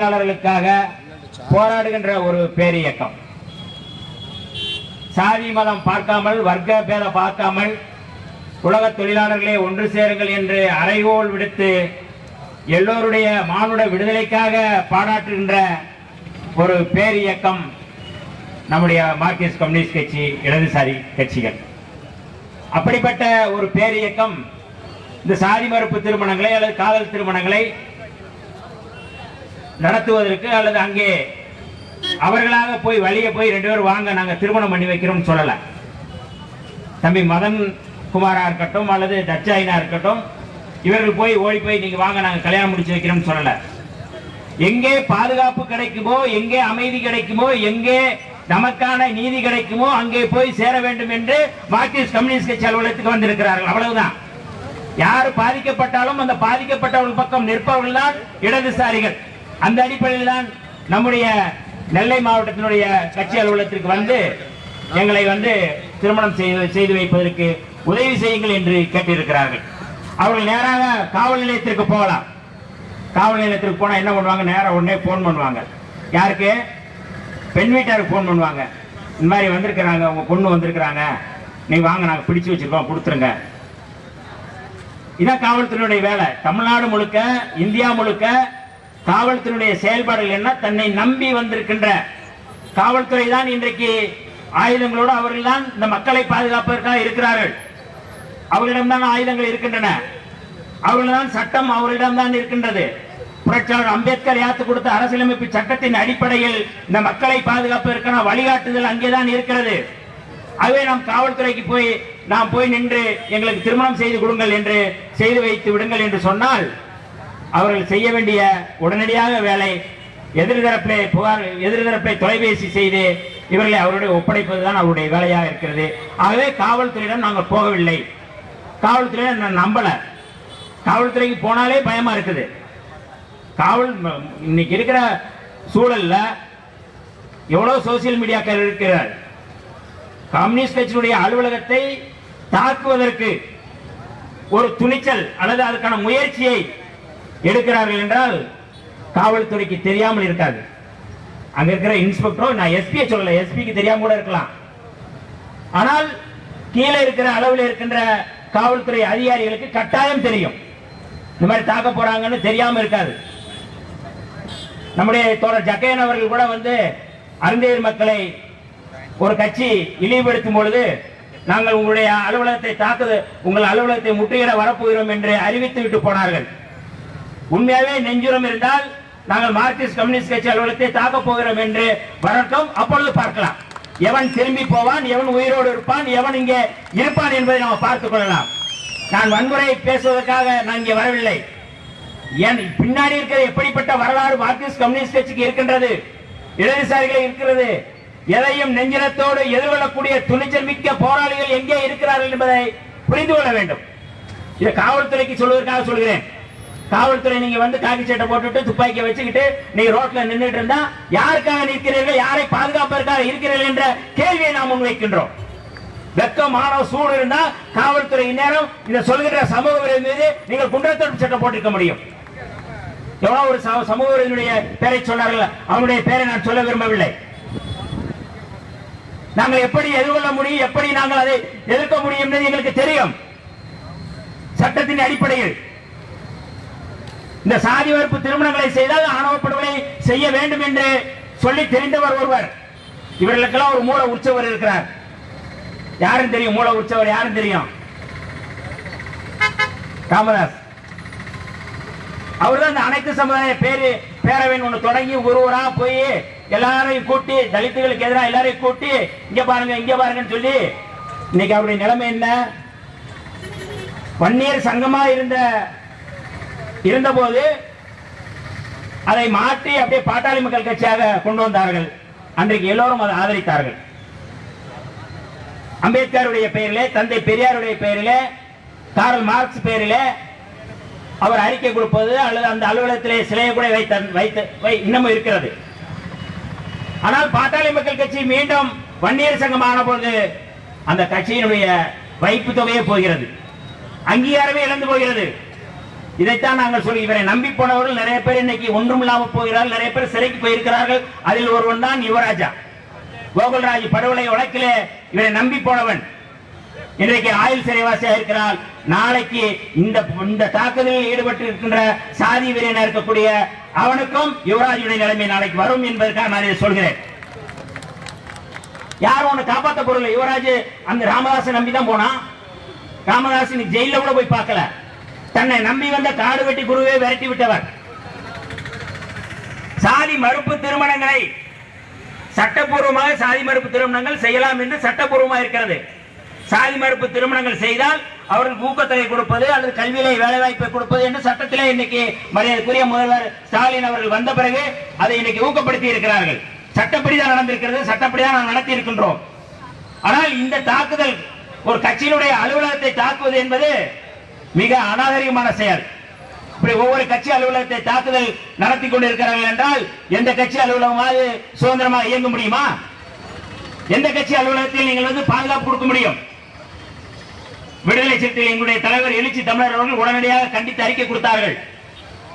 தொழிலாளர்களுக்காக போராடுகின்ற ஒரு பேரியக்கம். சாதி மதம் பார்க்காமல் வர்க்க பேதம் பார்க்காமல் உலக தொழிலாளர்களே ஒன்று சேருங்கள் என்று அறைகோல் விடுத்து எல்லோருடைய மானுட விடுதலைக்காக பாராட்டுகின்ற ஒரு பேரியக்கம் நம்முடைய மார்க்சிஸ்ட் கம்யூனிஸ்ட் கட்சி இடதுசாரி கட்சிகள். அப்படிப்பட்ட ஒரு பேரியக்கம் இந்த சாதி மறுப்பு திருமணங்களை அல்லது காதல் திருமணங்களை நடத்துவதற்கு அல்லது அங்கே அவர்களாக போய் வழியே போய் ரெண்டு பேரும் வாங்க நாங்கள் திருமணம் பண்ணி வைக்கிறோம் சொல்லல. தம்பி மதன் குமாரா இருக்கட்டும் அல்லது தச்சாயினா இருக்கட்டும் இவர்கள் போய் ஓடி போய் நீங்க வாங்க நாங்கள் கல்யாணம் முடிச்சு வைக்கிறோம் சொல்லல. எங்கே பாதுகாப்பு கிடைக்குமோ எங்கே அமைதி கிடைக்குமோ எங்கே நமக்கான நீதி கிடைக்குமோ அங்கே போய் சேர வேண்டும் என்று மார்க்சிஸ்ட் கம்யூனிஸ்ட் கட்சி அலுவலகத்துக்கு வந்திருக்கிறார்கள். அவ்வளவுதான். யார் பாதிக்கப்பட்டாலும் அந்த பாதிக்கப்பட்டவர்கள் பக்கம் நிற்பவர்கள் தான் இடதுசாரிகள். அந்த அடிப்படையில் தான் நம்முடைய நெல்லை மாவட்டத்தினுடைய கட்சி அலுவலகத்திற்கு வந்து எங்களை வந்து திருமணம் செய்து செய்து வைப்பதற்கு உதவி செய்யுங்கள் என்று கேட்டிருக்கிறார்கள். அவர்கள் நேராக காவல் நிலையத்திற்கு போகலாம். காவல் நிலையத்திற்கு போனால் என்ன பண்ணுவாங்க? நேராக உடனே போன் பண்ணுவாங்க. யாருக்கு? பெண் வீட்டாருக்கு போன் பண்ணுவாங்க. இந்த மாதிரி வந்திருக்கிறாங்க உங்க பொண்ணு வந்திருக்கிறாங்க. நீ வாங்க நாங்கள் பிடிச்சு வச்சிருக்கோம் கொடுத்துருங்க. இதான் காவல்துறையுடைய வேலை. தமிழ்நாடு முழுக்க இந்தியா முழுக்க காவல்துறையுடைய செயல்பாடுகள் என்ன? தன்னை நம்பி வந்திருக்கின்ற காவல்துறை தான் இன்றைக்கு ஆயுதங்களோடு அவர்கள் தான் இந்த மக்களை பாதுகாப்பதற்காக இருக்கிறார்கள். அவர்களிடம்தான் ஆயுதங்கள் இருக்கின்றன. அவர்கள்தான் சட்டம் அவர்களிடம்தான் இருக்கின்றது. புரட்சியாளர் அம்பேத்கர் யாத்து கொடுத்த அரசியலமைப்பு சட்டத்தின் அடிப்படையில் இந்த மக்களை பாதுகாப்பதற்கான வழிகாட்டுதல் அங்கேதான் இருக்கிறது. அதுவே நாம் காவல்துறைக்கு போய் நாம் போய் நின்று எங்களுக்கு திருமணம் செய்து கொடுங்கள் என்று செய்து வைத்து விடுங்கள் என்று சொன்னால் அவர்கள் செய்ய வேண்டிய உடனடியாக வேலை எதிர்தரப்பிலே புகார் எதிர்தரப்பை தொலைபேசி செய்து இவர்களை அவருடைய ஒப்படைப்பதுதான் அவருடைய வேலையாக இருக்கிறது. ஆகவே காவல்துறையிடம் நாங்கள் போகவில்லை. காவல்துறையை நான் நம்பலை. காவல்துறைக்கு போனாலே பயமாக இருக்குது. காவல் இன்னைக்கு இருக்கிற சூழலில் எவ்வளோ சோசியல் மீடியாக்கள் இருக்கிறார். கம்யூனிஸ்ட் கட்சியினுடைய அலுவலகத்தை தாக்குவதற்கு ஒரு துணிச்சல் அல்லது அதற்கான முயற்சியை எடுக்கிறார்கள் என்றால் காவல்துறைக்கு தெரியாமல் இருக்காது. அங்க இருக்கிற இன்ஸ்பெக்டரோ நான் எஸ்பியை சொல்லல எஸ்பிக்கு தெரியாம கூட இருக்கலாம். ஆனால் கீழே இருக்கிற அளவில் இருக்கின்ற காவல்துறை அதிகாரிகளுக்கு கட்டாயம் தெரியும். இந்த மாதிரி தாக்க போறாங்கன்னு தெரியாம இருக்காது. நம்முடைய தோழர் ஜக்கையன் அவர்கள் கூட வந்து அருந்தேர் மக்களை ஒரு கட்சி இழிவுபடுத்தும் பொழுது நாங்கள் உங்களுடைய அலுவலகத்தை தாக்குது உங்கள் அலுவலகத்தை முற்றுகிட வரப்போகிறோம் என்று அறிவித்து விட்டு போனார்கள். உண்மையாவே நெஞ்சுரம் இருந்தால் நாங்கள் மார்க்சிஸ்ட் கம்யூனிஸ்ட் கட்சி அலுவலகத்தை தாக்க போகிறோம் என்று வரட்டும். அப்பொழுது பார்க்கலாம். எவன் திரும்பி போவான் எவன் உயிரோடு இருப்பான் எவன் இங்கே இருப்பான் என்பதை நாம் பார்த்துக் கொள்ளலாம். நான் வன்முறை பேசுவதற்காக நான் இங்கே வரவில்லை. என் பின்னாடி இருக்கிற எப்படிப்பட்ட வரலாறு மார்க்சிஸ்ட் கம்யூனிஸ்ட் கட்சிக்கு இருக்கின்றது? இடதுசாரிகள் இருக்கிறது. எதையும் நெஞ்சினத்தோடு எதிர்கொள்ளக்கூடிய துணிச்சல் மிக்க போராளிகள் எங்கே இருக்கிறார்கள் என்பதை புரிந்து கொள்ள வேண்டும். இதை காவல்துறைக்கு சொல்வதற்காக சொல்கிறேன். காவல்துறை நீங்க வந்து காக்கி சட்டை போட்டுட்டு துப்பாக்கியை வச்சுக்கிட்டு நீங்க ரோட்ல நின்றுட்டு இருந்தா யாருக்காக நிற்கிறீர்கள்? யாரை பாதுகாப்பதற்காக இருக்கிறீர்கள் என்ற கேள்வியை நாம் முன்வைக்கின்றோம் வெக்கமான சூடு இருந்தா காவல்துறை நேரம் இதை சொல்கிற சமூக விரோதி மீது நீங்கள் குண்டத்தடுப்பு சட்டம் போட்டிருக்க முடியும். எவ்வளவு ஒரு சம- சமூக விரோதியுடைய பெயரை சொன்னார்கள்? அவனுடைய பெயரை நான் சொல்ல விரும்பவில்லை. நாங்கள் எப்படி எதிர்கொள்ள முடியும்? எப்படி நாங்கள் அதை எதிர்க்க முடியும் எங்களுக்கு தெரியும். சட்டத்தின் அடிப்படையில் இந்த சாதி வகுப்பு திருமணங்களை செய்தால் ஆணவ படுகொலை செய்ய வேண்டும் என்று சொல்லி தெரிந்தவர் ஒருவர். இவர்களுக்கெல்லாம் ஒரு மூல உற்சவர் இருக்கிறார். யாரும் தெரியும்? மூல உற்சவர் யாரும் தெரியும்? ராமதாஸ் அவர் தான் இந்த அனைத்து சமுதாய பேரு பேரவைன்னு ஒண்ணு தொடங்கி ஒரு ஊரா போய் எல்லாரையும் கூட்டி தலித்துகளுக்கு எதிராக எல்லாரையும் கூட்டி இங்க பாருங்க இங்க பாருங்கன்னு சொல்லி இன்னைக்கு அவருடைய நிலைமை என்ன? வன்னியர் சங்கமா இருந்த இருந்தபோது அதை மாற்றி அப்படியே பாட்டாளி மக்கள் கட்சியாக கொண்டு வந்தார்கள். அன்றைக்கு எல்லோரும் அதை ஆதரித்தார்கள். அம்பேத்கருடைய பெயரிலே தந்தை பெரியாருடைய பெயரிலே காரல் மார்க்ஸ் பெயரிலே அவர் அறிக்கை கொடுப்பது அல்லது அந்த அலுவலகத்திலே சிலையை கூட வைத்த வைத்து வை இன்னமும் இருக்கிறது. ஆனால் பாட்டாளி மக்கள் கட்சி மீண்டும் வன்னியர் சங்கம் ஆன அந்த கட்சியினுடைய வைப்பு தொகையே போகிறது. அங்கீகாரமே இழந்து போகிறது. இதைத்தான் நாங்கள் சொல்லி இவரை நம்பி போனவர்கள் நிறைய பேர் இன்னைக்கு ஒன்றும் இல்லாமல் போகிறார்கள். நிறைய பேர் சிறைக்கு போயிருக்கிறார்கள். அதில் ஒருவன் தான் யுவராஜா. கோகுல்ராஜ் படுகொலை வழக்கிலே இவரை நம்பி போனவன். இன்றைக்கு ஆயுள் சிறைவாசியா இருக்கிறார். நாளைக்கு இந்த இந்த தாக்குதலில் ஈடுபட்டு இருக்கின்ற சாதி வீரனா இருக்கக்கூடிய அவனுக்கும் யுவராஜுடைய நிலைமை நாளைக்கு வரும் என்பதற்காக நான் இதை சொல்கிறேன். யாரும் ஒண்ணு காப்பாத்த பொருள் யுவராஜ் அந்த ராமதாசை நம்பி தான் போனான் ராமதாஸ் ஜெயில கூட போய் பார்க்கல. தன்னை நம்பி வந்த காடு வெட்டி குருவை விரட்டி விட்டவர். சாதி மறுப்பு திருமணங்களை சட்டப்பூர்வமாக சாதி மறுப்பு திருமணங்கள் செய்யலாம் என்று சட்டப்பூர்வமாக இருக்கிறது. சாதி மறுப்பு திருமணங்கள் செய்தால் அவர்களுக்கு ஊக்கத்தொகை கொடுப்பது அல்லது கல்வியிலே வேலைவாய்ப்பை கொடுப்பது என்று சட்டத்திலே இன்னைக்கு மரியாதைக்குரிய முதல்வர் ஸ்டாலின் அவர்கள் வந்த பிறகு அதை இன்னைக்கு ஊக்கப்படுத்தி இருக்கிறார்கள். சட்டப்படிதான் நடந்திருக்கிறது சட்டப்படிதான் நாம் நடத்தி இருக்கின்றோம் ஆனால் இந்த தாக்குதல் ஒரு கட்சியினுடைய அலுவலகத்தை தாக்குவது என்பது மிக அநாகரிகமான செயல். இப்படி ஒவ்வொரு கட்சி அலுவலகத்தை தாக்குதல் நடத்தி கொண்டிருக்கிறார்கள் என்றால் எந்த கட்சி அலுவலகமாவது சுதந்திரமாக இயங்க முடியுமா? எந்த கட்சி அலுவலகத்தில் நீங்கள் வந்து பாதுகாப்பு கொடுக்க முடியும்? விடுதலை சிறுத்தைகள் எங்களுடைய தலைவர் எழுச்சி தமிழர் அவர்கள் உடனடியாக கண்டித்து அறிக்கை கொடுத்தார்கள்.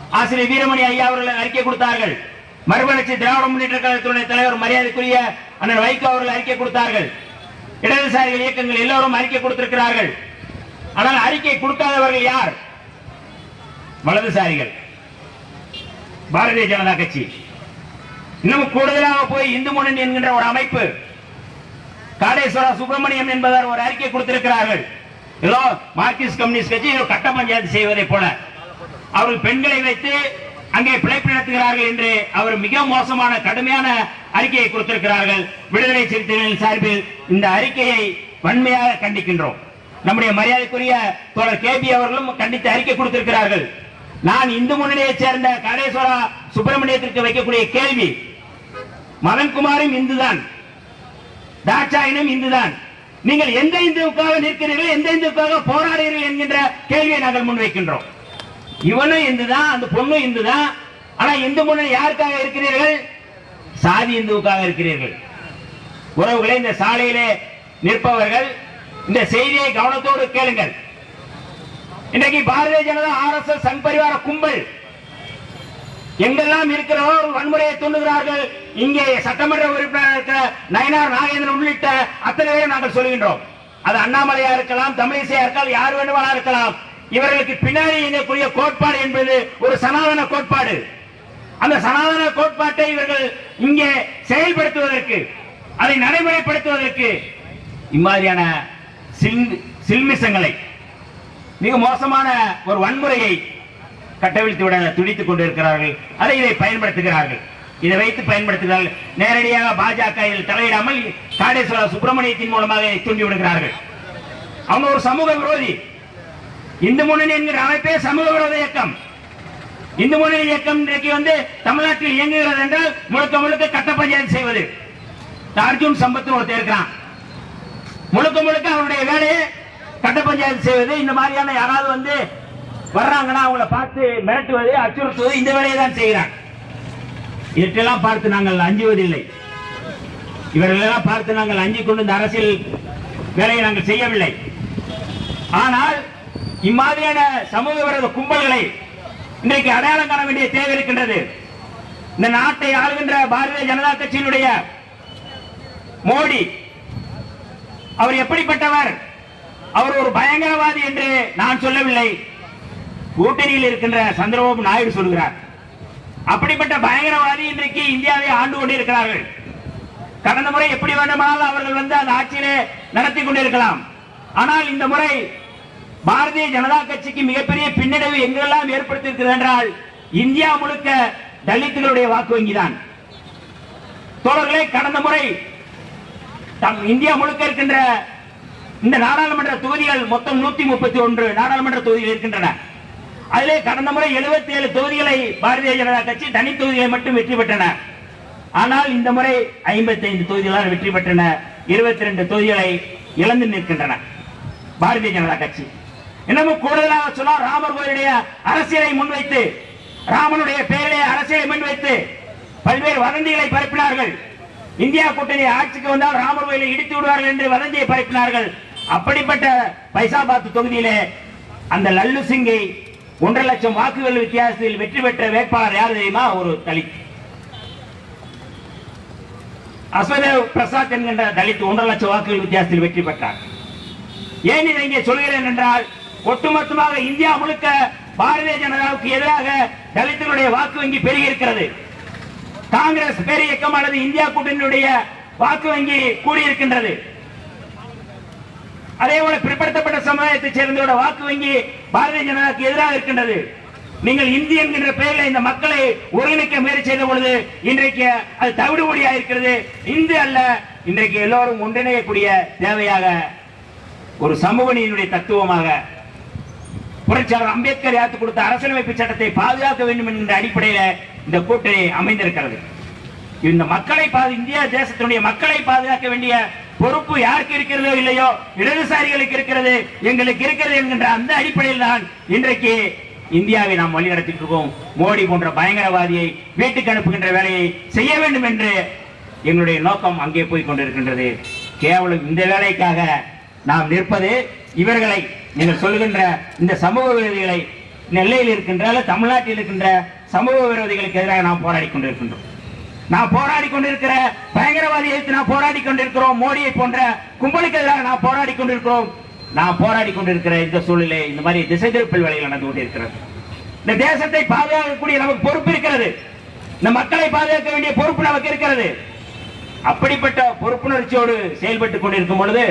ஆசிரியர் வீரமணி ஐயா அவர்கள் அறிக்கை கொடுத்தார்கள். மறுமலர்ச்சி திராவிட முன்னேற்ற கழகத்தினுடைய தலைவர் மரியாதைக்குரிய அண்ணன் வைகோ அவர்கள் அறிக்கை கொடுத்தார்கள். இடதுசாரிகள் இயக்கங்கள் எல்லோரும் அறிக்கை கொடுத்திருக்கிறார்கள். ஆனால் அறிக்கை கொடுக்காதவர்கள் யார்? வலதுசாரிகள். பாரதிய ஜனதா கட்சி. இன்னும் கூடுதலாக போய் இந்து முன்னணி என்கின்ற ஒரு அமைப்பு காடேஸ்வரா சுப்பிரமணியம் என்பவர் ஒரு அறிக்கை கொடுத்திருக்கிறார்கள். ஏதோ மார்க்சிஸ்ட் கம்யூனிஸ்ட் கட்சி கட்ட பஞ்சாயத்து செய்வதை போல. அவர்கள் பெண்களை வைத்து அங்கே பிழைப்பு நடத்துகிறார்கள் என்று அவர் மிக மோசமான கடுமையான அறிக்கையை கொடுத்திருக்கிறார்கள். விடுதலை சிறுத்தைகளின் சார்பில் இந்த அறிக்கையை வன்மையாக கண்டிக்கின்றோம். நம்முடைய மரியாதைக்குரிய தோழர் கேபி அவர்களும் கண்டித்து அறிக்கை கொடுத்திருக்கிறார்கள். நான் இந்து முன்னணியைச் சேர்ந்த காடேஸ்வரா சுப்பிரமணியத்திற்கு வைக்கக்கூடிய கேள்வி மதன்குமாரும் இந்துதான் தாட்சாயினும் இந்துதான். நீங்கள் எந்த இந்துவுக்காக நிற்கிறீர்கள் எந்த இந்துவுக்காக போராடுகிறீர்கள் என்கின்ற கேள்வியை நாங்கள் முன்வைக்கின்றோம். இவனும் இந்துதான் அந்த பொண்ணும் இந்துதான். ஆனா இந்து முன்னணி யாருக்காக இருக்கிறீர்கள்? சாதி இந்துவுக்காக இருக்கிறீர்கள். உறவுகளை இந்த சாலையிலே நிற்பவர்கள் இந்த செய்தியை கவனத்தோடு கேளுங்கள். இன்றைக்கு Bharatiya Janata R S S Sangh Parivar கும்பல் எங்கெல்லாம் இருக்கிறவர் வன்முறையை தூண்டுகிறார்கள் இங்கே சட்டமன்ற உறுப்பினர் இருக்கிற நயனார் நாகேந்திரன் உள்ளிட்ட அத்தனை பேரும் நாங்கள் சொல்கின்றோம். அது அண்ணாமலையா இருக்கலாம் தமிழிசையா இருக்கலாம் யார் வேண்டுமானா இருக்கலாம். இவர்களுக்கு பின்னாடி இயங்கக்கூடிய கோட்பாடு என்பது ஒரு சனாதன கோட்பாடு. அந்த சனாதன கோட்பாட்டை இவர்கள் இங்கே செயல்படுத்துவதற்கு அதை நடைமுறைப்படுத்துவதற்கு இம்மாதிரியான சில்மிசங்களை மிக மோசமான ஒரு வன்முறையை கட்டவிழ்த்து விட துடித்துக் கொண்டிருக்கிறார்கள். அதை இதை பயன்படுத்துகிறார்கள். இதை வைத்து பயன்படுத்துகிறார்கள். நேரடியாக பாஜக இதில் தலையிடாமல் காடேஸ்வர சுப்பிரமணியத்தின் மூலமாக இதை தூண்டி விடுகிறார்கள். அவங்க ஒரு சமூக விரோதி. இந்து முன்னணி என்கிற அமைப்பே சமூக விரோத இயக்கம். இந்து முன்னணி இயக்கம் இன்றைக்கு வந்து தமிழ்நாட்டில் இயங்குகிறது என்றால் முழுக்க முழுக்க கட்ட பஞ்சாயத்து செய்வது. அர்ஜுன் சம்பத் ஒருத்தர் இருக்கிறான். முழுக்க முழுக்க அவருடைய வேலையை கட்ட பஞ்சாயத்து செய்வது. இந்த மாதிரியான யாராவது வந்து வர்றாங்கன்னா அவங்கள பார்த்து மிரட்டுவது அச்சுறுத்துவது இந்த வேலையை தான் செய்கிறாங்க இதற்கெல்லாம் பார்த்து நாங்கள் அஞ்சுவதில்லை. இவர்களெல்லாம் பார்த்து நாங்கள் அஞ்சிக் கொண்டு இந்த அரசியல் வேலையை நாங்கள் செய்யவில்லை. ஆனால் இம்மாதிரியான சமூக விரோத கும்பல்களை இன்றைக்கு அடையாளம் காண வேண்டிய தேவை இருக்கின்றது. இந்த நாட்டை ஆளுகின்ற பாரதிய ஜனதா கட்சியினுடைய மோடி அவர் எப்படிப்பட்டவர்? அவர் ஒரு பயங்கரவாதி என்று நான் சொல்லவில்லை. கூட்டணியில் இருக்கின்ற சந்திரபாபு நாயுடு சொல்கிறார். அப்படிப்பட்ட பயங்கரவாதி இன்றைக்கு இந்தியாவை ஆண்டு கொண்டிருக்கிறார்கள். கடந்த முறை எப்படி வேண்டுமானாலும் அவர்கள் வந்து அந்த ஆட்சியிலே நடத்தி கொண்டிருக்கலாம். ஆனால் இந்த முறை பாரதிய ஜனதா கட்சிக்கு மிகப்பெரிய பின்னடைவு எங்கெல்லாம் ஏற்படுத்தியிருக்கிறது என்றால் இந்தியா முழுக்க தலித்துகளுடைய வாக்கு வங்கிதான். தோழர்களே கடந்த முறை தம் இந்தியா முழுக்க இருக்கின்ற இந்த நாடாளுமன்ற தொகுதிகள் மொத்தம் நூத்தி முப்பத்தி ஒன்று நாடாளுமன்ற தொகுதிகள் இருக்கின்றன. அதிலே கடந்த முறை 77 ஏழு தொகுதிகளை பாரதிய ஜனதா கட்சி தனி தொகுதிகளை மட்டும் வெற்றி பெற்றன. ஆனால் இந்த முறை 55 தொகுதிகளால் வெற்றி பெற்றன. 22 ரெண்டு தொகுதிகளை இழந்து நிற்கின்றன பாரதிய ஜனதா கட்சி. இன்னமும் கூடுதலாக சொன்னால் ராமர் கோயிலுடைய அரசியலை முன்வைத்து ராமனுடைய பெயரிலே அரசியலை முன்வைத்து பல்வேறு வதந்திகளை பரப்பினார்கள். இந்தியா கூட்டணி ஆட்சிக்கு வந்தால் ராமர் கோயிலை இடித்து விடுவார்கள் என்று வதந்தியை பரப்பினார்கள். அப்படிப்பட்ட பைசாபாத் தொகுதியிலே அந்த லல்லு சிங்கை ஒன்றரை லட்சம் வாக்குகள் வித்தியாசத்தில் வெற்றி பெற்ற வேட்பாளர் யார் தெரியுமா? ஒரு தலித் அஸ்வதேவ் பிரசாத் என்கின்ற தலித் ஒன்றரை லட்சம் வாக்குகள் வித்தியாசத்தில் வெற்றி பெற்றார். ஏன் இதை இங்கே சொல்கிறேன் என்றால் ஒட்டுமொத்தமாக இந்தியா முழுக்க பாரதிய ஜனதாவுக்கு எதிராக தலித்துகளுடைய வாக்கு வங்கி பெருகி இருக்கிறது. காங்கிரஸ் பேரியக்கம் அல்லது இந்தியா கூட்டணியுடைய வாக்கு வங்கி கூடியிருக்கின்றது. அதே போல பிற்படுத்தப்பட்ட சமுதாயத்தை சேர்ந்தோட வாக்கு வங்கி பாரதிய ஜனதாக்கு எதிராக இருக்கின்றது. நீங்கள் இந்தி என்கின்ற பெயரில் இந்த மக்களை ஒருங்கிணைக்க முயற்சி செய்த பொழுது இன்றைக்கு அது தவிடுபடியா இருக்கிறது. இந்து அல்ல இன்றைக்கு எல்லோரும் ஒன்றிணையக்கூடிய தேவையாக ஒரு சமூகனியினுடைய தத்துவமாக புரட்சியாளர் அம்பேத்கர் யாத்து கொடுத்த அரசியலமைப்பு சட்டத்தை பாதுகாக்க வேண்டும் என்கின்ற அடிப்படையில் இந்த கூட்டணி அமைந்திருக்கிறது. இந்த மக்களை இந்தியா தேசத்தினுடைய மக்களை பாதுகாக்க வேண்டிய பொறுப்பு யாருக்கு இருக்கிறதோ இல்லையோ இடதுசாரிகளுக்கு இருக்கிறது எங்களுக்கு இருக்கிறது என்கின்ற அந்த அடிப்படையில் தான் இன்றைக்கு இந்தியாவை நாம் வழிநடத்திட்டு இருக்கோம். மோடி போன்ற பயங்கரவாதியை வீட்டுக்கு அனுப்புகின்ற வேலையை செய்ய வேண்டும் என்று எங்களுடைய நோக்கம் அங்கே போய் கொண்டிருக்கின்றது. கேவலம் இந்த வேலைக்காக நாம் நிற்பது இவர்களை நீங்கள் சொல்லுகின்ற இந்த சமூக விரோதிகளை நெல்லையில் இருக்கின்ற தமிழ்நாட்டில் இருக்கின்ற சமூக விரோதிகளுக்கு எதிராக நாம் போராடி கொண்டிருக்கின்றோம். நான் போராடி கொண்டிருக்கிற பயங்கரவாதி எதிர்த்து நான் போராடி கொண்டிருக்கிறோம். மோடியை போன்ற கும்பலுக்கு எதிராக நான் போராடி கொண்டிருக்கிறோம். நான் போராடி கொண்டிருக்கிற இந்த சூழ்நிலை இந்த மாதிரி திசை திருப்பல் வேலைகள் நடந்து கொண்டிருக்கிறது. இந்த தேசத்தை பாதுகாக்கக்கூடிய நமக்கு பொறுப்பு இருக்கிறது. இந்த மக்களை பாதுகாக்க வேண்டிய பொறுப்பு நமக்கு இருக்கிறது. அப்படிப்பட்ட பொறுப்புணர்ச்சியோடு செயல்பட்டு கொண்டிருக்கும் பொழுது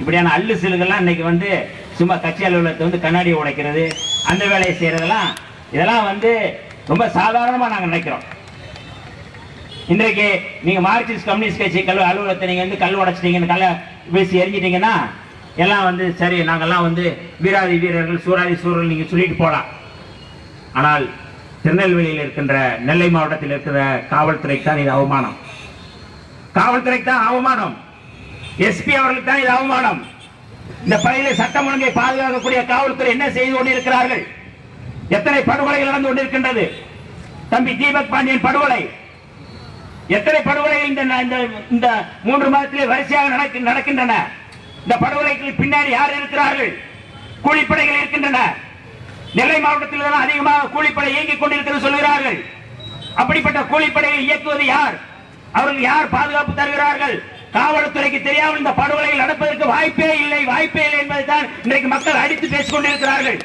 இப்படியான அல்லு சிலுகள்லாம் இன்னைக்கு வந்து சும்மா கட்சி அலுவலகத்தை வந்து கண்ணாடி உடைக்கிறது அந்த வேலையை செய்யறதெல்லாம் இதெல்லாம் வந்து ரொம்ப சாதாரணமாக நாங்கள் நினைக்கிறோம். இன்றைக்கு நீங்கள் மார்க்சிஸ்ட் கம்யூனிஸ்ட் கட்சி கல் அலுவலகத்தை நீங்கள் வந்து கல் உடைச்சிட்டீங்கன்னு கல்ல பேசி எரிஞ்சிட்டீங்கன்னா எல்லாம் வந்து சரி நாங்கெல்லாம் வந்து வீராதி வீரர்கள் சூராதி சூரர்கள் நீங்கள் சொல்லிட்டு போகலாம் ஆனால் திருநெல்வேலியில் இருக்கின்ற நெல்லை மாவட்டத்தில் இருக்கிற காவல்துறைக்கு தான் இது அவமானம். காவல்துறைக்கு தான் அவமானம். எஸ்பி அவர்களுக்கு தான் இது அவமானம். இந்த பகுதியில சட்டம் ஒழுங்கை பாதுகாக்கக்கூடிய காவல்துறை என்ன செய்து கொண்டிருக்கிறார்கள்? எத்தனை படுகொலைகள் நடந்து கொண்டிருக்கின்றது? தம்பி தீபக் பாண்டியன் படுகொலை. எத்தனை படுகொலைகள் இந்த இந்த இந்த மூன்று மாதத்திலே வரிசையாக நடக்கின்றன? இந்த படுகொலைக்கு பின்னாடி யார் இருக்கிறார்கள்? கூலிப்படைகள் இருக்கின்றன. நெல்லை மாவட்டத்தில் தான் அதிகமாக கூலிப்படை இயங்கிக் கொண்டிருக்கிறது சொல்கிறார்கள். அப்படிப்பட்ட கூலிப்படையை இயக்குவது யார்? அவர்கள் யார் பாதுகாப்பு தருகிறார்கள்? காவல்துறைக்கு தெரியாமல் இந்த படுகொலைகள் நடப்பதற்கு வாய்ப்பே இல்லை வாய்ப்பே இல்லை என்பதை தான் இன்றைக்கு மக்கள் அடித்து பேசிக் கொண்டிருக்கிறார்கள்.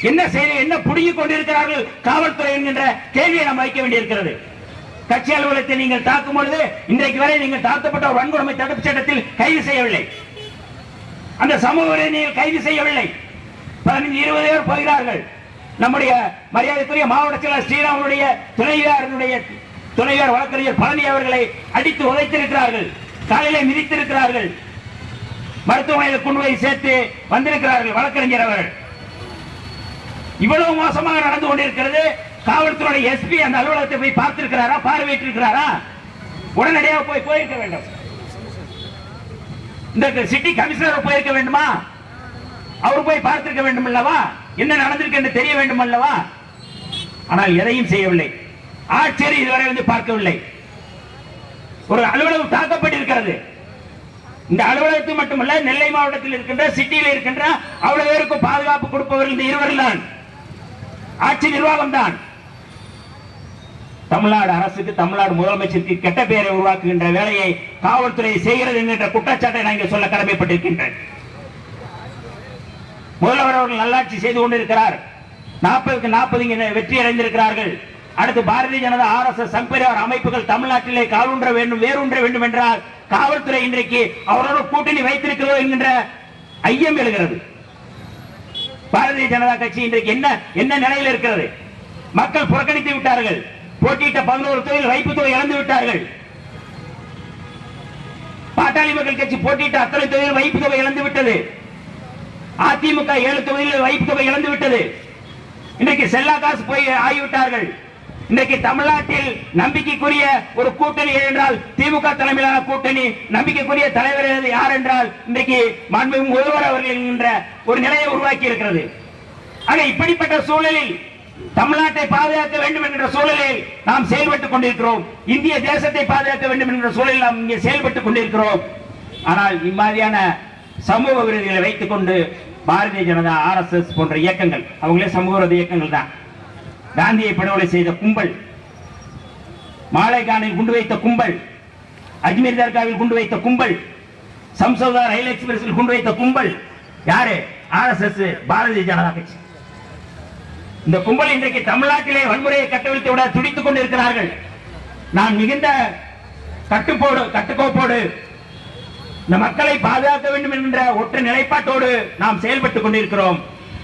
என்ன செய்ய என்ன புடுங்கிக் கொண்டிருக்கிறார்கள் காவல்துறை என்கின்ற கேள்வியை நாம் வைக்க வேண்டியிருக்கிறது. கட்சி அலுவலகத்தை நீங்கள் தாக்கும் பொழுது இன்றைக்கு வரை நீங்கள் தாக்கப்பட்ட ஒரு வன்கொடுமை தடுப்பு சட்டத்தில் கைது செய்யவில்லை. அந்த சமூக நீங்கள் கைது செய்யவில்லை. பதினஞ்சு இருபது பேர் போகிறார்கள். நம்முடைய மரியாதைக்குரிய மாவட்ட செயலர் ஸ்ரீராமுடைய துணைவியாரனுடைய துணைவியார் வழக்கறிஞர் பழனி அவர்களை அடித்து உதைத்திருக்கிறார்கள். காலையிலே மிதித்திருக்கிறார்கள். மருத்துவமனையில் கொண்டு போய் சேர்த்து வந்திருக்கிறார்கள் வழக்கறிஞர் அவர்கள். இவ்வளவு மோசமாக நடந்து கொண்டிருக்கிறது. காவல்துறை எஸ்பி அந்த அலுவலகத்தை போய் பார்த்திருக்கிறாரா? பார்வையிட்டிருக்கிறாரா? உடனடியாக போய் போயிருக்க வேண்டும். இந்த சிட்டி கமிஷனர் போயிருக்க வேண்டுமா? அவர் போய் பார்த்திருக்க வேண்டும் அல்லவா என்ன நடந்திருக்கு என்று தெரிய வேண்டும் அல்லவா ஆனால் எதையும் செய்யவில்லை. ஆட்சியர் இதுவரை வந்து பார்க்கவில்லை. ஒரு அலுவலகம் தாக்கப்பட்டிருக்கிறது. இந்த அலுவலகத்தில் மட்டுமல்ல நெல்லை மாவட்டத்தில் இருக்கின்ற சிட்டியில் இருக்கின்ற அவ்வளவு பேருக்கு பாதுகாப்பு கொடுப்பவர்கள் இந்த இருவர்கள் தான் ஆட்சி நிர்வாகம் தான் தமிழ்நாடு அரசுக்கு தமிழ்நாடு முதலமைச்சருக்கு கெட்ட பெயரை உருவாக்குகின்ற வேலையை காவல்துறை செய்கிறது என்கின்ற குற்றச்சாட்டை நான் இங்கே சொல்ல கடமைப்பட்டிருக்கின்றேன். முதல்வர் அவர்கள் நல்லாட்சி செய்து கொண்டிருக்கிறார். நாற்பதுக்கு நாற்பது இங்கே வெற்றி அடைந்திருக்கிறார்கள். அடுத்து Bharatiya Janata R S S Sangh Parivar அமைப்புகள் தமிழ்நாட்டிலே காலூன்ற வேண்டும் வேரூன்ற வேண்டும் என்றால் காவல்துறை இன்றைக்கு அவரோட கூட்டணி வைத்திருக்கிறதோ என்கின்ற ஐயம் எழுகிறது. பாரதிய ஜனதா கட்சி இன்றைக்கு என்ன என்ன நிலையில் இருக்கிறது? மக்கள் புறக்கணித்து விட்டார்கள். போட்டியிட்ட பதினோரு தொழில் வைப்பு தொகை இழந்து விட்டார்கள். பாட்டாளி மக்கள் கட்சி போட்டியிட்ட அத்தனை தொகையில் வைப்பு தொகை இழந்து விட்டது. அதிமுக ஏழு தொகுதியில் வைப்பு தொகை இழந்து விட்டது. இன்னைக்கு செல்லா காசு போய் ஆகிவிட்டார்கள். இன்றைக்கு தமிழ்நாட்டில் நம்பிக்கைக்குரிய ஒரு கூட்டணி என்றால் திமுக தலைமையிலான கூட்டணி நம்பிக்கைக்குரிய தலைவர் யார் என்றால் இன்றைக்கு மாண்புமிகு முதல்வர் அவர்கள் என்கின்ற ஒரு நிலையை உருவாக்கி இருக்கிறது. ஆக இப்படிப்பட்ட சூழலில் தமிழ்நாட்டை பாதுகாக்க வேண்டும் என்கிற சூழலில் நாம் செயல்பட்டுக் கொண்டிருக்கிறோம். இந்திய தேசத்தை பாதுகாக்க வேண்டும் என்கிற சூழலில் நாம் இங்கே செயல்பட்டுக் கொண்டிருக்கிறோம். ஆனால் இம்மாதிரியான சமூக விருதுகளை வைத்துக் கொண்டு Bharatiya Janata R S S போன்ற இயக்கங்கள் அவங்களே சமூக விரோத இயக்கங்கள் தான். காந்தியை படுகொலை செய்த கும்பல் மாலைகானில் குண்டு வைத்த கும்பல் அஜ்மீர் தர்காவில் குண்டு வைத்த கும்பல் சம்சோதா ரயில் எக்ஸ்பிரஸில் குண்டு வைத்த கும்பல். யாரு? ஆர்எஸ்எஸ் பாரதிய ஜனதா கட்சி. இந்த கும்பல் இன்றைக்கு தமிழ்நாட்டிலே வன்முறையை கட்டவிழ்த்து விட துடித்துக் கொண்டிருக்கிறார்கள். நான் மிகுந்த கட்டுப்போடு கட்டுக்கோப்போடு இந்த மக்களை பாதுகாக்க வேண்டும் என்கின்ற ஒற்றை நிலைப்பாட்டோடு நாம் செயல்பட்டுக் கொண்டிருக்கிறோம்.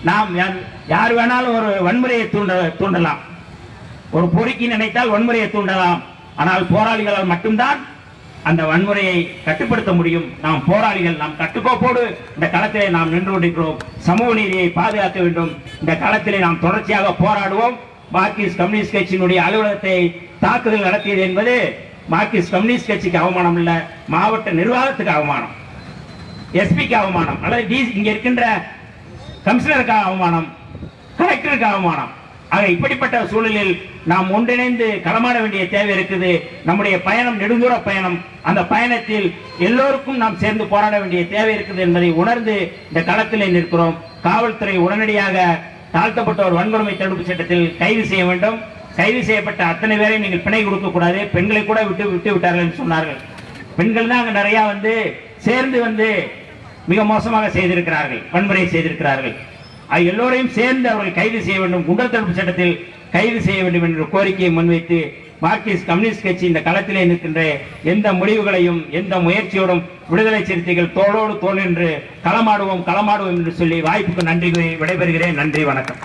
நாம் யார்- யார் வேணாலும் ஒரு வன்முறையை தூண்ட தூண்டலாம். ஒரு பொறுக்கி நினைத்தால் வன்முறையை தூண்டலாம். ஆனால் போராளிகளால் மட்டும்தான் அந்த வன்முறையை கட்டுப்படுத்த முடியும். நாம் போராளிகள் நாம் கட்டுக்கோப்போடு இந்த களத்திலே நாம் நின்று கொண்டிருக்கிறோம். சமூக நீதியை பாதுகாக்க வேண்டும். இந்த களத்திலே நாம் தொடர்ச்சியாக போராடுவோம். மார்க்சிஸ்ட் கம்யூனிஸ்ட் கட்சியினுடைய அலுவலகத்தை தாக்குதல் நடத்தியது என்பது மார்க்சிஸ்ட் கம்யூனிஸ்ட் கட்சிக்கு அவமானம் இல்லை. மாவட்ட நிர்வாகத்துக்கு அவமானம். எஸ்பிக்கு அவமானம். அல்லது இங்க இருக்கின்ற கமிஷனருக்கு அவமானம் கலெக்டருக்கு அவமானம். ஆக இப்படிப்பட்ட சூழலில் நாம் ஒன்றிணைந்து களமாட வேண்டிய தேவை இருக்குது. நம்முடைய பயணம் நெடுந்தூர பயணம். அந்த பயணத்தில் எல்லோருக்கும் நாம் சேர்ந்து போராட வேண்டிய தேவை இருக்குது என்பதை உணர்ந்து இந்த களத்திலே நிற்கிறோம். காவல்துறை உடனடியாக தாழ்த்தப்பட்டோர் வன்கொடுமை தடுப்பு சட்டத்தில் கைது செய்ய வேண்டும். கைது செய்யப்பட்ட அத்தனை பேரையும் நீங்கள் பிணை கொடுக்கக்கூடாது. பெண்களை கூட விட்டு விட்டு விட்டார்கள் என்று சொன்னார்கள். பெண்கள் தான் அங்கே நிறையா வந்து சேர்ந்து வந்து மிக மோசமாக செய்திருக்கிறார்கள் வன்முறை செய்திருக்கிறார்கள். எல்லோரையும் சேர்ந்து அவர்கள் கைது செய்ய வேண்டும் குண்டர் தடுப்பு சட்டத்தில் கைது செய்ய வேண்டும் என்ற கோரிக்கையை முன்வைத்து மார்க்சிஸ்ட் கம்யூனிஸ்ட் கட்சி இந்த களத்திலே நிற்கின்ற எந்த முடிவுகளையும் எந்த முயற்சியோடும் விடுதலை சிறுத்தைகள் தோளோடு தோல் என்று களமாடுவோம் களமாடுவோம் என்று சொல்லி வாய்ப்புக்கு நன்றி விடைபெறுகிறேன். நன்றி வணக்கம்.